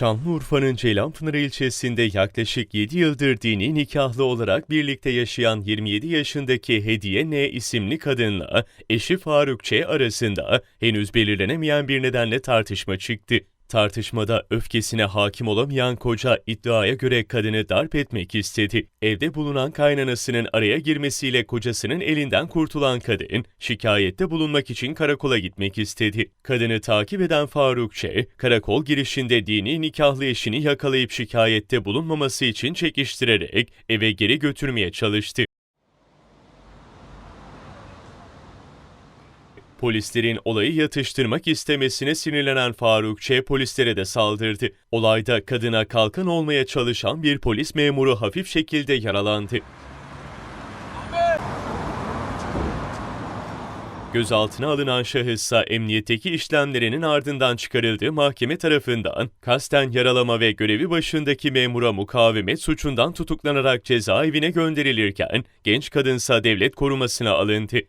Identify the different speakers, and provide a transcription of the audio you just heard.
Speaker 1: Şanlıurfa'nın Ceylanpınar ilçesinde yaklaşık 7 yıldır dini nikahlı olarak birlikte yaşayan 27 yaşındaki Hediye N isimli kadınla eşi Faruk Ç arasında henüz belirlenemeyen bir nedenle tartışma çıktı. Tartışmada öfkesine hakim olamayan koca iddiaya göre kadını darp etmek istedi. Evde bulunan kaynanasının araya girmesiyle kocasının elinden kurtulan kadın şikayette bulunmak için karakola gitmek istedi. Kadını takip eden Faruk Ç, karakol girişinde dini nikahlı eşini yakalayıp şikayette bulunmaması için çekiştirerek eve geri götürmeye çalıştı. Polislerin olayı yatıştırmak istemesine sinirlenen Faruk Ç. polislere de saldırdı. Olayda kadına kalkan olmaya çalışan bir polis memuru hafif şekilde yaralandı. Gözaltına alınan şahıssa emniyetteki işlemlerinin ardından çıkarıldığı mahkeme tarafından kasten yaralama ve görevi başındaki memura mukavemet suçundan tutuklanarak cezaevine gönderilirken genç kadınsa devlet korumasına alındı.